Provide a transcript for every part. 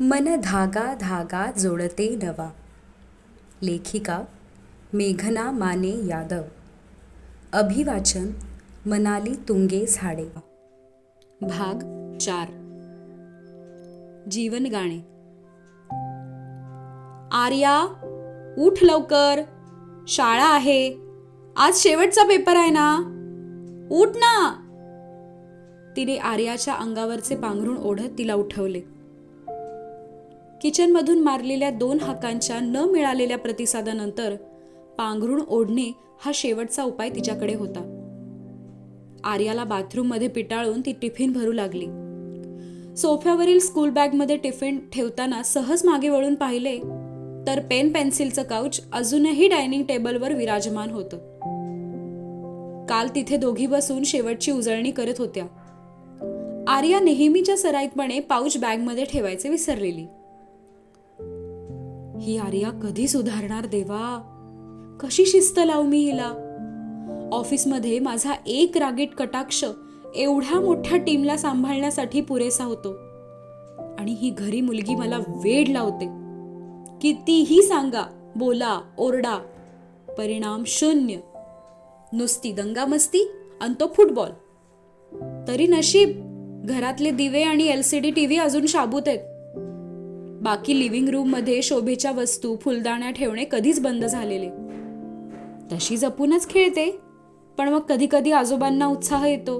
मन धागा धागा जोडते नवा. लेखिका मेघना माने यादव. अभिवाचन मनाली तुंगे झाडे. भाग चार. जीवन गाणे. आर्या उठ लवकर. शाळा आहे. आज शेवटचा पेपर आहे ना? उठ ना. तिने आर्याच्या अंगावरचे पांघरून ओढत तिला उठवले. किचनमधून मारलेल्या दोन हाकांच्या न मिळालेल्या प्रतिसादानंतर पांघरुण ओढणे हा शेवटचा उपाय तिच्याकडे होता. आर्याला बाथरूममध्ये पिटाळून ती टिफिन भरू लागली. सोफ्यावरील स्कूल बॅगमध्ये टिफिन ठेवताना सहज मागे वळून पाहिले तर पेन पेन्सिलचं काउच अजूनही डायनिंग टेबलवर विराजमान होतं. काल तिथे दोघी बसून शेवटची उजळणी करत होत्या. आर्या नेहमीच्या सराईतपणे पाऊच बॅगमध्ये ठेवायचे विसरलेली. ही आर्या कधी सुधारणार देवा? कशी शिस्त लावू मी हिला? ऑफिसमध्ये माझा एक रागीट कटाक्ष एवढ्या मोठ्या टीमला सांभाळण्यासाठी पुरेसा होतो. आणि ही घरी मुलगी मला वेड लावते. कितीही सांगा बोला ओरडा परिणाम शून्य. नुसती दंगामस्ती आणि तो फुटबॉल. तरी नशीब घरातले दिवे आणि L C D T V अजून शाबूत आहेत. बाकी लिव्हिंग रूममध्ये शोभेच्या वस्तू फुलदाण्या ठेवणे कधीच बंद झालेले. तशी जपूनच खेळते पण मग कधी कधी आजोबांना उत्साह येतो.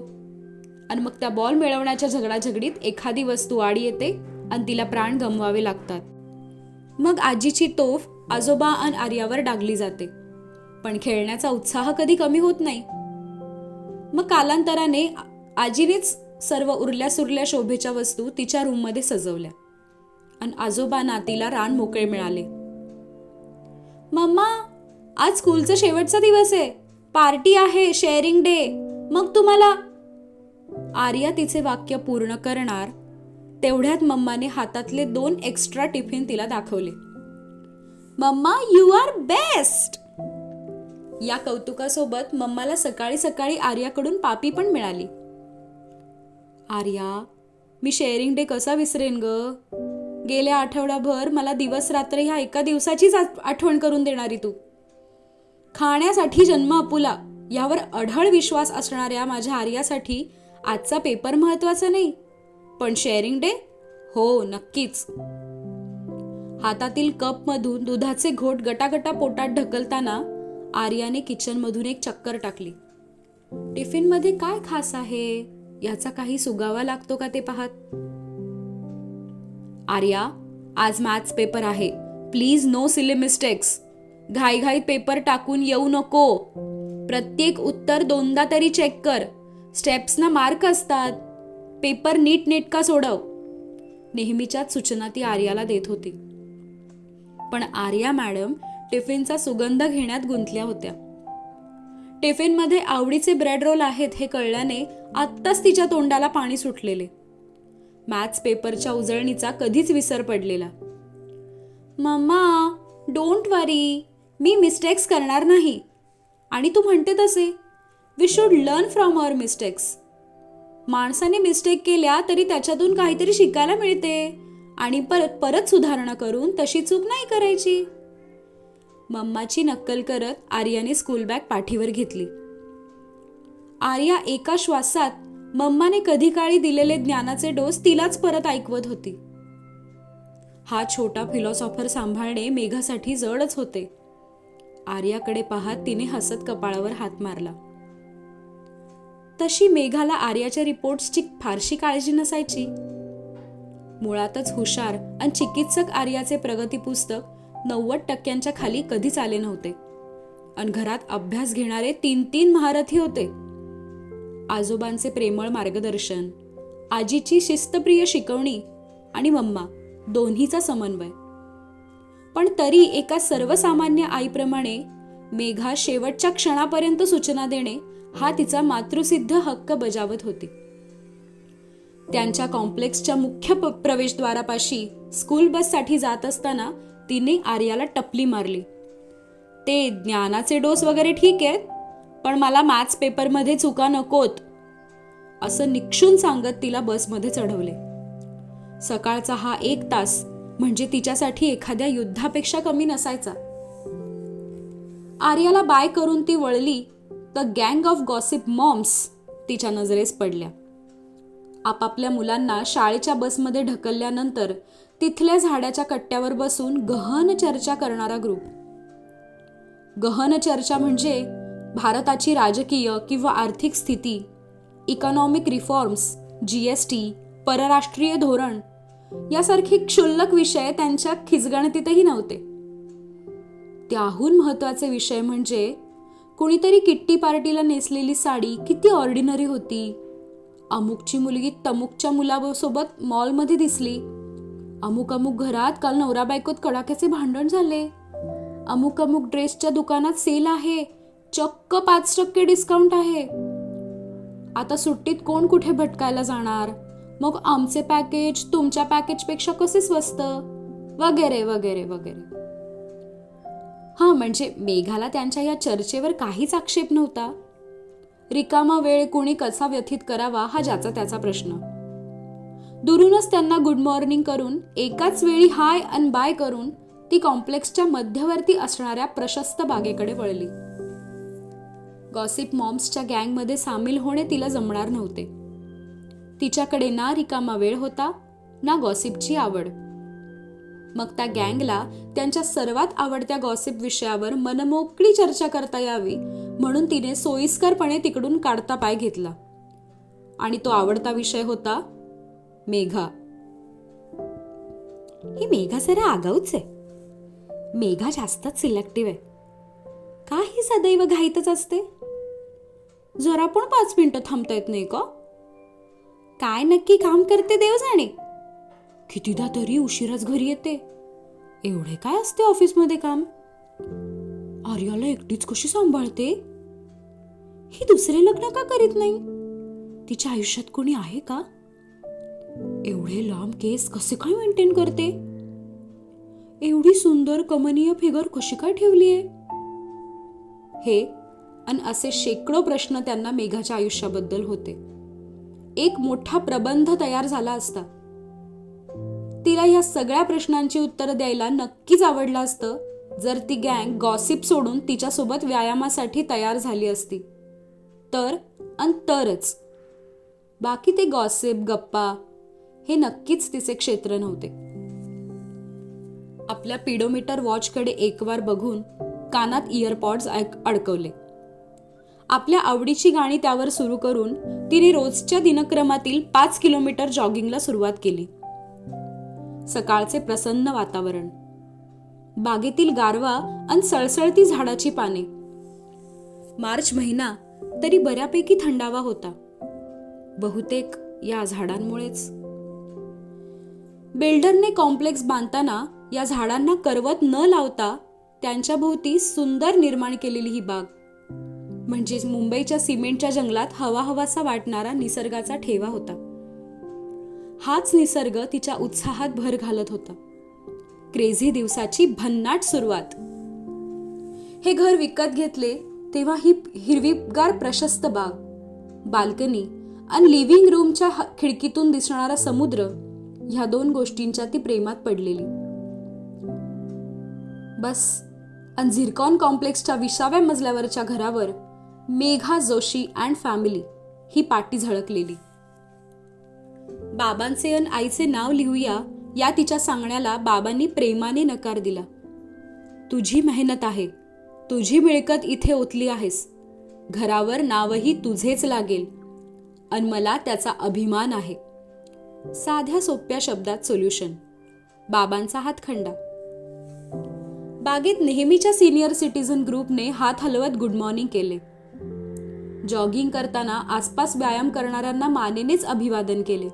आणि मग त्या बॉल मिळवण्याच्या झगडाझगडीत एखादी वस्तू आड येते आणि तिला प्राण गमवावे लागतात. मग आजीची तोफ आजोबा आणि आर्यावर डागली जाते. पण खेळण्याचा उत्साह कधी कमी होत नाही. मग कालांतराने आजीनेच सर्व उरल्या सुरल्या शोभेच्या वस्तू तिच्या रूममध्ये सजवल्या. आणि आजोबा नातीला रान मोकळे मिळाले. मम्मा आज स्कूलचा शेवटचा दिवस आहे. पार्टी आहे शेअरिंग डे. मग तुम्हाला आर्या तिचे वाक्य पूर्ण करणार तेवढ्यात मम्माने हातातले दोन एक्स्ट्रा टिफिन तिला दाखवले. मम्मा यू आर बेस्ट या कौतुकासोबत मम्माला सकाळी सकाळी आर्याकडून पापी पण मिळाली. आर्या मी शेअरिंग डे कसा विसरेन ग? गेल्या आठवडाभर मला दिवस रात्र ह्या एका दिवसाचीच आठवण करून देणारी तू. खाण्यासाठी जन्म अपुला यावर अढळ विश्वास असणाऱ्या माझ्या आर्यासाठी आजचा पेपर महत्त्वाचा नाही पण शेअरिंग डे हो नक्कीच. हातातील कपमधून दुधाचे घोट गटागटा पोटात ढकलताना आर्याने किचनमधून एक चक्कर टाकली. टिफिनमध्ये काय खास आहे? याचा काही सुगावा लागतो का ते पाहत? आर्या आज मॅथ्स पेपर आहे. Please no silly mistakes. घाईघाईत पेपर टाकून येऊ नको. प्रत्येक उत्तर दोनदा तरी चेक कर. स्टेप्सना मार्क असतात. पेपर नीट नेटका सोडव. नेहमीच्याच सूचना ती आर्याला देत होती. पण आर्या मॅडम टिफिनचा सुगंध घेण्यात गुंतल्या होत्या. टिफिनमध्ये आवडीचे ब्रेड रोल आहेत हे कळल्याने आत्ताच तिच्या तोंडाला पाणी सुटलेले. मॅथ्स पेपरच्या उजळणीचा कधीच विसर पडलेला. Mamma don't worry. Me mistakes करणार नाही. आणि तू म्हणते तसे. We should learn from our mistakes माणसाने मिस्टेक केल्या तरी त्याच्यातून काहीतरी शिकायला मिळते. आणि परत परत सुधारणा करून तशी चूक नाही करायची. मम्माची नक्कल करत आर्याने स्कूल बॅग पाठीवर घेतली. आर्या एका श्वासात मम्माने कधी काळी दिलेले ज्ञानाचे डोस तिलाच परत ऐकवत होती. हा छोटा फिलॉसॉफर सांभाळणे मेघासाठी जडच होते. आर्याकडे पाहत तिने हसत कपाळावर हात मारला. तशी मेघाला आर्याच्या रिपोर्ट्सची फारशी काळजी नसायची. मुळातच हुशार आणि चिकित्सक आर्याचे प्रगती पुस्तक नव्वद टक्क्यांच्या खाली कधीच आले नव्हते. आणि घरात अभ्यास घेणारे तीन तीन महारथी होते. आजोबांचे प्रेमळ मार्गदर्शन आजीची शिस्तप्रिय शिकवणी आणि मम्मा दोन्हीचा समन्वय. पण तरी एका सर्वसामान्य आईप्रमाणे मेघा शेवटच्या क्षणापर्यंत सूचना देणे हा तिचा मातृसिद्ध हक्क बजावत होती. त्यांच्या कॉम्प्लेक्सच्या मुख्य प्रवेशद्वारापाशी स्कूल बससाठी जात असताना तिने आर्याला टपली मारली. ते ज्ञानाचे डोस वगैरे ठीक आहेत? पण मला मॅथ्स पेपरमध्ये चुका नकोत असं निक्षून सांगत तिला बसमध्ये चढवले. सकाळचा हा एक तास म्हणजे तिच्यासाठी एखाद्या युद्धापेक्षा कमी नसायचा. आर्याला बाय करून ती वळली तर गँग ऑफ गॉसिप मॉम्स तिच्या नजरेस पडल्या. आपापल्या मुलांना शाळेच्या बसमध्ये ढकलल्यानंतर तिथल्या झाडाच्या कट्ट्यावर बसून गहन चर्चा करणारा ग्रुप गहन चर्चा म्हणजे भारताची राजकीय किंवा आर्थिक स्थिती economic reforms G S T परराष्ट्रीय धोरण यासारखे क्षुल्लक विषय त्यांच्या खिचगणतीतही नव्हते. त्याहून महत्त्वाचे विषय म्हणजे कुणीतरी किट्टी पार्टीला नेसलेली साडी किती ऑर्डिनरी होती. अमुकची मुलगी तमुकच्या मुलासोबत मॉलमध्ये दिसली. अमुक अमुक घरात काल नवरा बायकोत कडाक्याचे भांडण झाले. अमुक अमुक ड्रेसच्या दुकानात सेल आहे. चक्क पाच टक्के डिस्काउंट आहे. आता सुट्टीत कोण कुठे भटकायला जाणार? मग आमचे पॅकेज तुमच्या पॅकेजपेक्षा कसे स्वस्त? वगैरे वगैरे वगैरे. हा म्हणजे मेघाला त्यांच्या या चर्चेवर काहीच आक्षेप नव्हता. रिकामा वेळ कोणी कसा व्यथित करावा हा ज्याचा त्याचा प्रश्न. दुरूनच त्यांना गुड मॉर्निंग करून एकाच वेळी हाय अन बाय करून ती कॉम्प्लेक्सच्या मध्यवर्ती असणाऱ्या प्रशस्त बागेकडे वळली. गॉसिप मॉम्सच्या गँगमध्ये सामील होणे तिला जमणार नव्हते. तिच्याकडे ना रिकामा वेळ होता ना गॉसिपची आवड. मग त्या गँगला त्यांच्या सर्वात आवडत्या गॉसिप विषयावर मनमोकळी चर्चा करता यावी म्हणून तिने सोयीस्करपणे तिकडून काढता पाय घेतला. आणि तो आवडता विषय होता मेघा. ही मेघा जरा आगाऊच. आहे मेघा जास्तच सिलेक्टिव्ह आहे. का ही सदैव घाईतच असते? जरा पण पाच मिनटं थांबता येत नाही का? काय नक्की काम करते देव जाणे कितीदा तरी उशिराच घरी येते. एवढे काय असते ऑफिसमध्ये काम? आर्याला एकटीच कशी सांभाळते? ही दुसरे लग्न का करीत नाही? तिच्या आयुष्यात कोणी आहे का? एवढे लांब केस कसे काय मेंटेन करते? एवढी सुंदर कमनीय फिगर कशी काय ठेवलीये? हे अन असे शेकडो प्रश्न त्यांना मेघाच्या आयुष्याबद्दल होते. एक मोठा प्रबंध तयार झाला असता. तिला या सगळ्या प्रश्नांची उत्तरं द्यायला नक्कीच आवडलं असतं जर ती गँग गॉसिप सोडून तिच्यासोबत व्यायामासाठी तयार झाली असती. तर आणि तरच. बाकी ते गॉसिप गप्पा हे नक्कीच तिचे क्षेत्र नव्हते. आपल्या पिडोमीटर वॉचकडे एकवार बघून कानात इयरपॉड्स अडकवले. आपल्या आवडीची गाणी त्यावर सुरू करून तिने रोजच्या दिनक्रमातील पाच किलोमीटर जॉगिंगला सुरुवात केली. सकाळचे प्रसन्न वातावरण. बागेतील गारवा आणि सळसळती झाडाची पाने. मार्च महिना तरी बऱ्यापैकी थंडावा होता. बहुतेक या झाडांमुळेच. बिल्डरने कॉम्प्लेक्स बांधताना या झाडांना करवत न लावता त्यांच्या भोवती सुंदर निर्माण केलेली ही बाग. म्हणजेच मुंबईच्या सिमेंटच्या जंगलात हवा हवासा वाटणारा निसर्गाचा ठेवा होता. हाच निसर्ग तिच्या उत्साहात भर घालत होता. क्रेझी दिवसाची भन्नाट सुरुवात. हे घर विकत घेतले तेव्हा ही हिरवीगार प्रशस्त बाग बाल्कनी आणि लिव्हिंग रूमच्या खिडकीतून दिसणारा समुद्र ह्या दोन गोष्टींच्या ती प्रेमात पडलेली. बस आणि झिरकॉन कॉम्प्लेक्सच्या विसाव्या मजल्यावरच्या घरावर मेघा जोशी अँड फॅमिली ही पाटी झळकलेली. बाबांचे अन आईचे नाव लिहूया या तिच्या सांगण्याला बाबांनी प्रेमाने नकार दिला. तुझी मेहनत आहे. तुझी मिळकत इथे ओतली आहेस. घरावर नावही तुझेच लागेल. अन मला त्याचा अभिमान आहे. साध्या सोप्या शब्दात सोल्युशन. बाबांचा हातखंडा बागेत नेहमीच्या सिनियर सिटीझन ग्रुपने हात हलवत गुड मॉर्निंग केले. जॉगिंग करताना आसपास व्यायाम करणाऱ्यांना मानेनेच अभिवादन केले.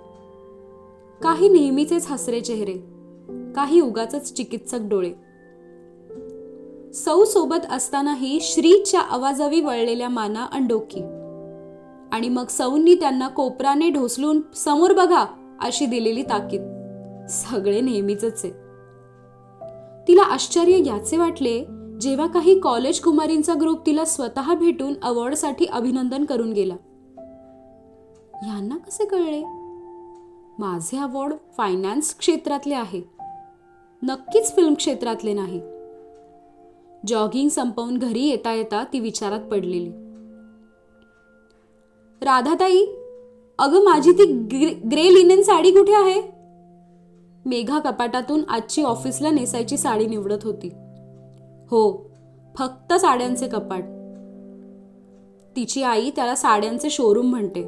काही नेहमीचेच हसरे चेहरे काही उगाच चिकित्सक डोळे. सौ सोबत असतानाही श्रीच्या आवाजावी वळलेल्या माना आणि डोकी आणि मग सौंनी त्यांना कोपराने ढोसलून समोर बघा अशी दिलेली ताकीद. सगळे नेहमीच आहे. तिला आश्चर्य याचे वाटले जेव्हा काही कॉलेज कुमारींचा ग्रुप तिला स्वतः भेटून अवॉर्डसाठी अभिनंदन करून गेला. यांना कसे कळले? माझे अवॉर्ड फायनान्स क्षेत्रातले आहे. नक्कीच फिल्म क्षेत्रातले नाही. जॉगिंग संपवून घरी येता येता ती विचारात पडलेली. राधाताई अगं माझी ती ग्रे ग्रे लिनेन साडी कुठे आहे? मेघा कपाटातून आजची ऑफिसला नेसायची साडी निवडत होती. हो फक्त साड्यांचे कपाट. तिची आई त्याला साड्यांचे शोरूम म्हणते.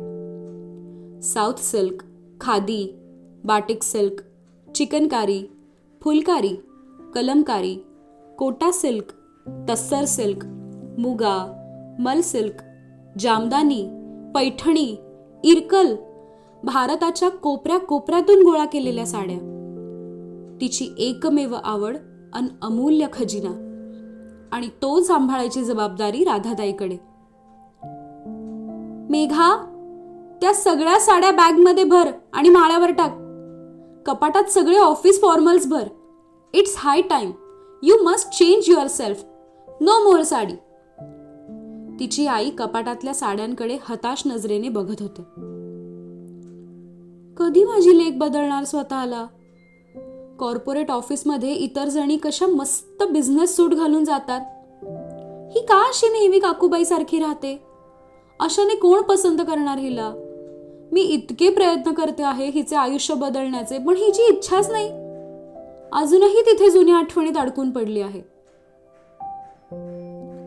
South silk khadi batik silk chikankari phulkari kalamkari Kota silk tussar silk muga मल सिल्क जामदानी पैठणी इरकल भारताच्या कोपऱ्या कोपऱ्यातून गोळा केलेल्या साड्या. तिची एकमेव आवड अन अमूल्य खजिना. आणि तो सांभाळायची जबाबदारी राधाताईकडे. मेघा त्या सगळ्या साड्या बॅगमध्ये भर आणि माळ्यावर टाक. कपाटात सगळे ऑफिस फॉर्मल्स भर. It's high time. You must change your self no more sari. तिची आई कपाटातल्या साड्यांकडे हताश नजरेने बघत होते. कधी माझी लेख बदलणार स्वतःला? कॉर्पोरेट ऑफिसमध्ये इतर जणी कशा मस्त बिझनेस सूट घालून जातात? ही का अशी नेहमी काकूबाई सारखी राहते? अशाने कोण पसंत करणार हिला? मी इतके प्रयत्न करते आहे हिचे आयुष्य बदलण्याचे पण हिची इच्छाच नाही. अजूनही तिथे जुन्या आठवणीत अडकून पडली आहे.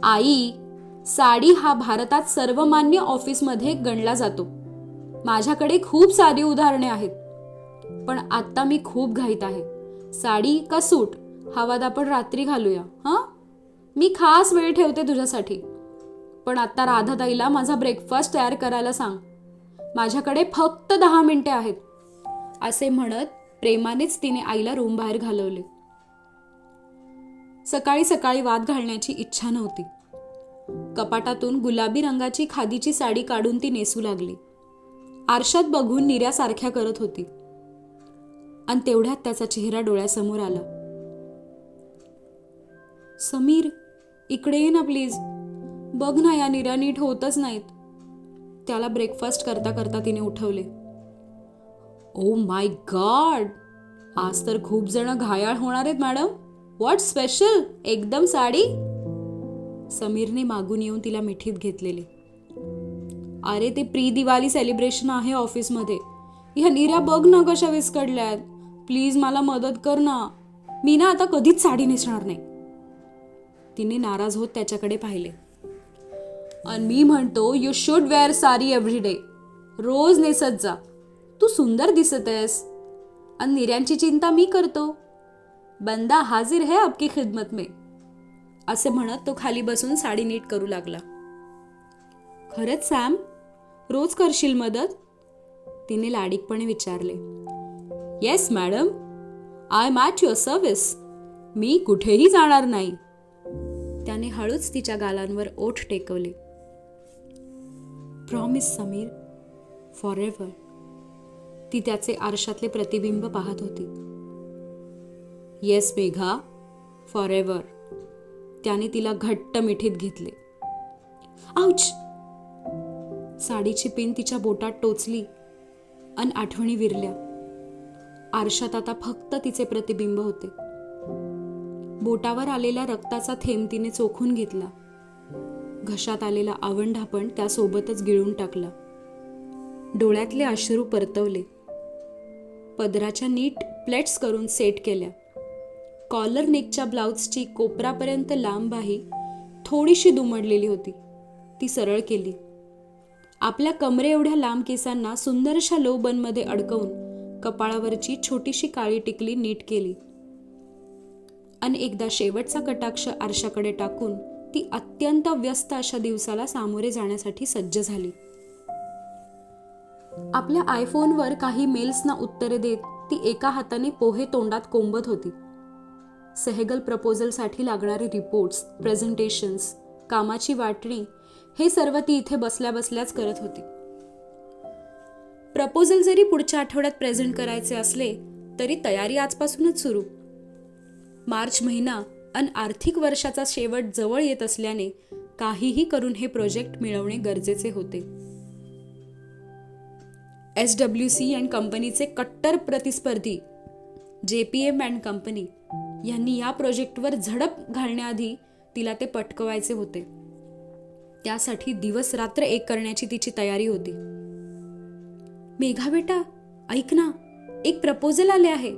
आई साडी हा भारतात सर्वमान्य ऑफिसमध्ये गणला जातो. माझ्याकडे खूप सारी उदाहरणे आहेत. पण आत्ता मी खूप घाईत आहे. साडी का सूट? हवात आपण रात्री घालूया हां? मी खास वेळ ठेवते तुझ्यासाठी. पण आत्ता राधाताईला माझा ब्रेकफास्ट तयार करायला सांग. माझ्याकडे फक्त दहा मिनिटे आहेत. असे म्हणत प्रेमानेच तिने आईला रूम बाहेर घालवले. सकाळी सकाळी वाद घालण्याची इच्छा नव्हती. कपाटातून गुलाबी रंगाची खादीची साडी काढून ती नेसू लागली. आरशात बघून निर्यासारख्या करत होती. आणि तेवढ्यात त्याचा चेहरा डोळ्यासमोर आला. समीर इकडे ये ना प्लीज. बघ ना या निरा नीट होतच नाहीत. त्याला ब्रेकफास्ट करता करता तिने उठवले. ओ माय गॉड आज तर खूप जण घायाळ होणार आहेत मॅडम. व्हॉट स्पेशल एकदम साडी? समीरने मागून येऊन तिला मिठीत घेतलेले. अरे ते प्री दिवाळी सेलिब्रेशन आहे ऑफिसमध्ये ह्या निऱ्या बघ ना कशा आहेत. प्लीज मला मदत कर ना. मी ना आता कधीच साडी नेसणार नाही. तिने नाराज होत त्याच्याकडे पाहिले. आणि मी म्हणतो you should wear sari every day रोज नेसत जा. तू सुंदर दिसत आहेस. आणि निर्यांची चिंता मी करतो. बंदा हाजीर है आपकी खिदमत में. असे म्हणत तो खाली बसून साडी नीट करू लागला. खरंच सॅम? रोज करशील मदत? तिने लाडीकपणे विचारले. Yes madam I am at your service मी कुठेही जाणार नाही. त्याने हळूच तिच्या गालांवर ओठ टेकवले. प्रॉमिस समीर. फॉर एव्हर ती त्याचे आरशातले प्रतिबिंब पाहत होती. येस मेघा. फॉर एव्हर त्याने तिला घट्ट मिठीत घेतले. आऊच साडीची पिन तिच्या बोटात टोचली. अन आठवणी विरल्या. आरशात आता फक्त तिचे प्रतिबिंब होते. बोटावर आलेल्या रक्ताचा थेंब तिने चोखून घेतला. घशात आलेला आवंढा पण त्यासोबतच गिळून टाकला. डोळ्यातले अश्रू परतवले. पदराच्या नीट प्लेट्स करून सेट केल्या. कॉलर नेकच्या ब्लाउजची कोपरापर्यंत लांब बाही थोडीशी दुमडलेली होती. ती सरळ केली. आपल्या कमरे एवढ्या लांब केसांना सुंदरशा लो बनमध्ये अडकवून कपाळावरची छोटीशी काळी टिकली नीट केली. आणि एकदा शेवटचा कटाक्ष आरशाकडे टाकून ती अत्यंत व्यस्त अशा दिवसाला सामोरे जाण्यासाठी सज्ज झाली. आपल्या आयफोनवर काही मेल्सना उत्तरे देत ती एका हाताने पोहे तोंडात कोंबत होती. सेहेगल प्रपोजलसाठी लागणारे रिपोर्ट्स प्रेझेंटेशन्स कामाची वाटणी हे सर्व ती इथे बसल्या बसल्याच करत होती. प्रपोजल जरी पुढच्या आठवड्यात प्रेझेंट करायचे असले तरी तयारी आजपासूनच सुरू. मार्च महिना अन आर्थिक वर्षाचा शेवट जवळ येत असल्याने काहीही करून हे प्रोजेक्ट मिळवणे गरजेचे होते. एस डब्ल्यू सी अँड कंपनीचे कट्टर प्रतिस्पर्धी J P M and company यांनी या प्रोजेक्टवर झडप घालण्याआधी तिला ते पटकवायचे होते. त्यासाठी दिवस रात्र एक करण्याची तिची तयारी होती. मेघा बेटा ऐक ना एक प्रपोजल आले आहे.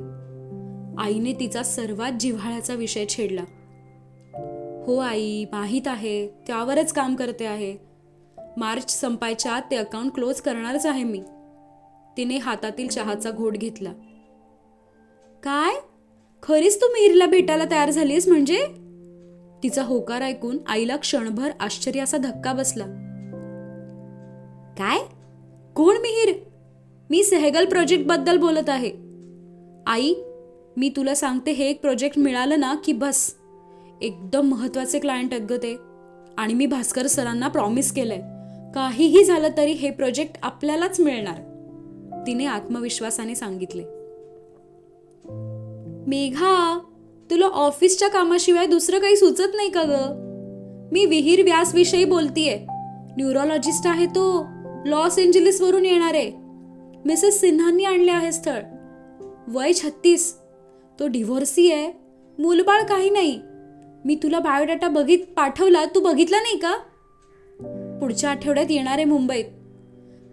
आईने तिचा सर्वात जिव्हाळ्याचा विषय छेडला. हो आई माहीत आहे त्यावरच काम करते आहे. मार्च संपायच्या आत ते अकाउंट क्लोज करणारच आहे मी. तिने हातातील चहाचा घोट घेतला. काय? खरीच तू मिहिरला भेटायला तयार झालीस म्हणजे? तिचा होकार ऐकून आईला क्षणभर आश्चर्याचा धक्का बसला. काय? कोण मिहीर? मी सेहगल प्रोजेक्टबद्दल बोलत आहे. आई मी तुला सांगते हे एक प्रोजेक्ट मिळालं ना की बस. एकदम महत्त्वाचे क्लायंट आहेत ग ते. आणि मी भास्कर सरांना प्रॉमिस केलंय. काहीही झालं तरी हे प्रोजेक्ट आपल्यालाच मिळणार. तिने आत्मविश्वासाने सांगितले. मेघा तुला ऑफिसच्या कामाशिवाय दुसरं काही सुचत नाही का ग? मी विहीर व्यासविषयी बोलतीये. न्यूरोलॉजिस्ट आहे तो. लॉस एंजलिस वरून येणार. आहे मिसेस सिन्हांनी आणले आहे स्थळ. वय छत्तीस. तो डिव्होर्सी आहे. मूलबाळ काही नाही. मी तुला बायोडाटा बघित पाठवला तू बघितला नाही का? पुढच्या आठवड्यात येणार आहे मुंबईत.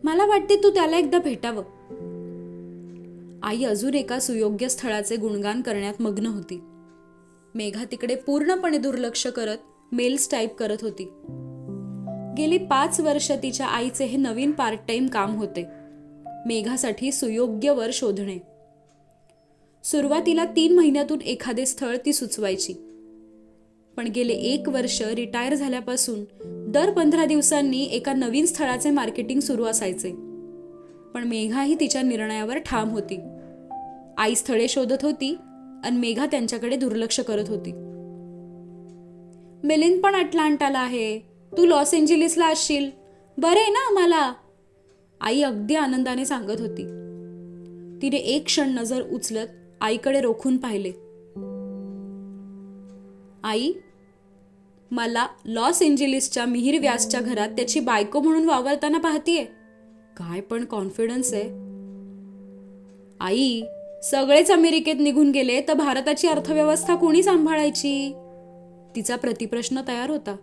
मला वाटते तू त्याला एकदा भेटावं. आई अजून एका सुयोग्य स्थळाचे गुणगान करण्यात मग्न होती. मेघा तिकडे पूर्णपणे दुर्लक्ष करत मेल्स टाईप करत होती. गेली पाच वर्ष तिच्या आईचे हे नवीन पार्ट टाइम काम होते. मेघासाठी सुयोग्य वर शोधणे. सुरुवातीला तीन महिन्यातून एखादे स्थळ ती सुचवायची. पण गेले एक वर्ष रिटायर झाल्यापासून दर पंधरा दिवसांनी एका नवीन स्थळाचे मार्केटिंग सुरू असायचे. पण मेघा ही तिच्या निर्णयावर ठाम होती. आई स्थळे शोधत होती आणि मेघा त्यांच्याकडे दुर्लक्ष करत होती. मिलिंद पण अटलांटाला आहे. तू लॉस एंजलिसला असशील. बरं आहे ना मला आई अगदी आनंदाने सांगत होती. तिने एक क्षण नजर उचलत आईकडे रोखून पाहिले. आई मला लॉस एंजेलिसच्या मिहीर व्यासच्या घरात त्याची बायको म्हणून वावरताना पाहतीये. काय पण कॉन्फिडन्स आहे. आई सगळेच अमेरिकेत निघून गेले तर भारताची अर्थव्यवस्था कोणी सांभाळायची? तिचा प्रतिप्रश्न तयार होता.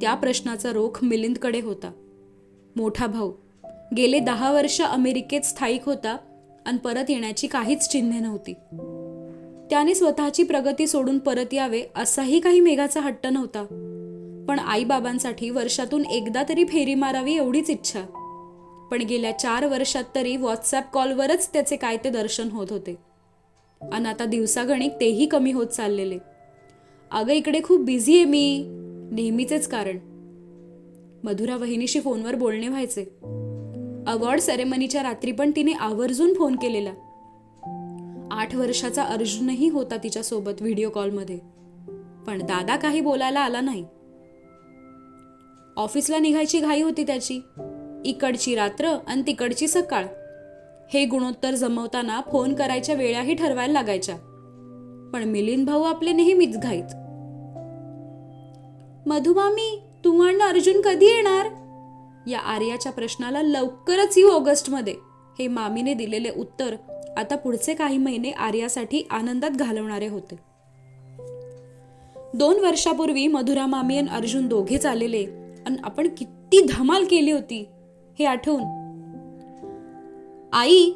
त्या प्रश्नाचा रोख मिलिंदकडे होता. मोठा भाऊ गेले दहा वर्ष अमेरिकेत स्थायिक होता आणि परत येण्याची काहीच चिन्हे नव्हती. त्याने स्वतःची प्रगती सोडून परत यावे असाही काही मेघाचा हट्ट नव्हता. पण आईबाबांसाठी वर्षातून एकदा तरी फेरी मारावी एवढीच इच्छा. पण गेल्या चार वर्षात तरी व्हॉट्सॲप कॉलवरच त्याचे काय ते दर्शन होत होते. आणि आता दिवसागणिक तेही कमी होत चाललेले. अगं इकडे खूप बिझी आहे मी. नेहमीचेच कारण. मधुरा वहिनीशी फोनवर बोलणे व्हायचे. अवॉर्ड सेरेमनीच्या रात्री पण तिने आवर्जून फोन केलेला. आठ वर्षाचा अर्जुनही होता तिच्यासोबत व्हिडिओ कॉलमध्ये. पण दादा काही बोलायला आला नाही. ऑफिसला निघायची घाई होती त्याची. इकडची रात्र आणि तिकडची सकाळ. हे गुणोत्तर जमवताना फोन करायच्या वेळाही ठरवायला लागायच्या. पण मिलिंद भाऊ आपले नेहमीच घाईत. मधुमामी तू आणि अर्जुन कधी येणार? या आर्याच्या प्रश्नाला लवकरच येऊ ऑगस्टमध्ये. हे मामीने दिलेले उत्तर आता पुढचे काही महिने आर्यासाठी आनंदात घालवणारे होते. दोन वर्षापूर्वी मधुरा मामी आणि अर्जुन दोघेच आलेले आणि आपण किती धमाल केली होती हे आठवून. आई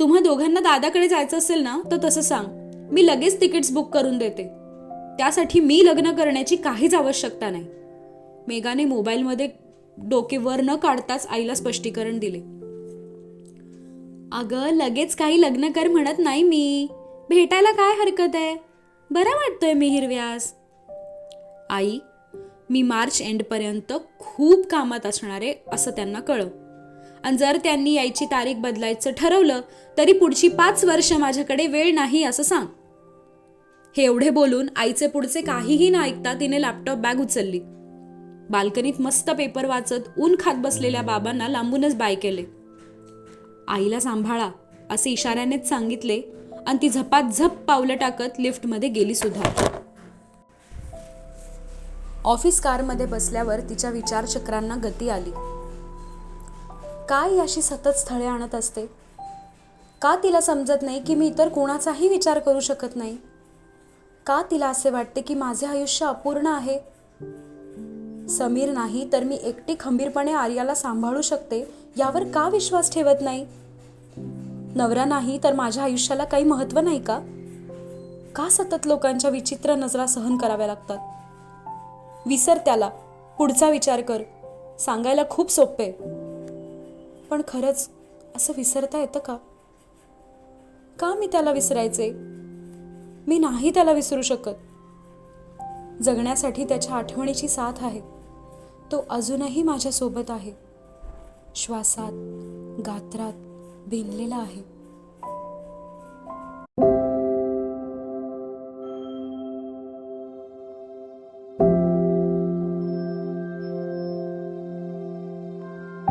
तुम्हा दोघांना दादाकडे जायचं असेल ना तर तसं सांग. मी लगेच तिकीट्स बुक करून देते. त्यासाठी मी लग्न करण्याची काहीच आवश्यकता नाही. मेघाने मोबाईलमध्ये डोके वर न काढताच आईला स्पष्टीकरण दिले. अगं लगेच काही लग्न कर म्हणत नाही मी. भेटायला काय हरकत आहे? बरा वाटतोय मी हिरव्यास. आई मी मार्च एंडपर्यंत खूप कामात असणारे असं त्यांना कळव. आणि जर त्यांनी यायची तारीख बदलायचं ठरवलं तरी पुढची पाच वर्ष माझ्याकडे वेळ नाही असं सांग. हे एवढे बोलून आईचे पुढचे काहीही न ऐकता तिने लॅपटॉप बॅग उचलली. बाल्कनीत मस्त पेपर वाचत ऊन खात बसलेल्या बाबांना लांबूनच बाय केले. आईला सांभाळा असे इशाऱ्यानेच सांगितले आणि ती झपात झप पावलं टाकत लिफ्टमध्ये गेली सुद्धा. ऑफिस कारमध्ये बसल्यावर तिच्या विचारचक्रांना गती आली. काय अशी सतत स्थळे आणत असते? का तिला समजत नाही की मी इतर कोणाचाही विचार करू शकत नाही? का तिला असे वाटते की माझे आयुष्य अपूर्ण आहे? समीर नाही तर मी एकटी खंबीरपणे आर्याला सांभाळू शकते? यावर का विश्वास ठेवत नाही? नवरा नाही तर माझ्या आयुष्याला काही महत्त्व नाही का? का सतत लोकांच्या विचित्र नजरा सहन कराव्या लागतात? विसर त्याला. पुढचा विचार कर. सांगायला खूप सोपे. पण खरंच असं विसरता येतं का? का मी त्याला विसरायचे? मी नाही त्याला विसरू शकत. जगण्यासाठी त्याच्या आठवणीची साथ आहे. तो अजूनही माझ्यासोबत आहे. श्वासात गात्रात भिनलेला आहे.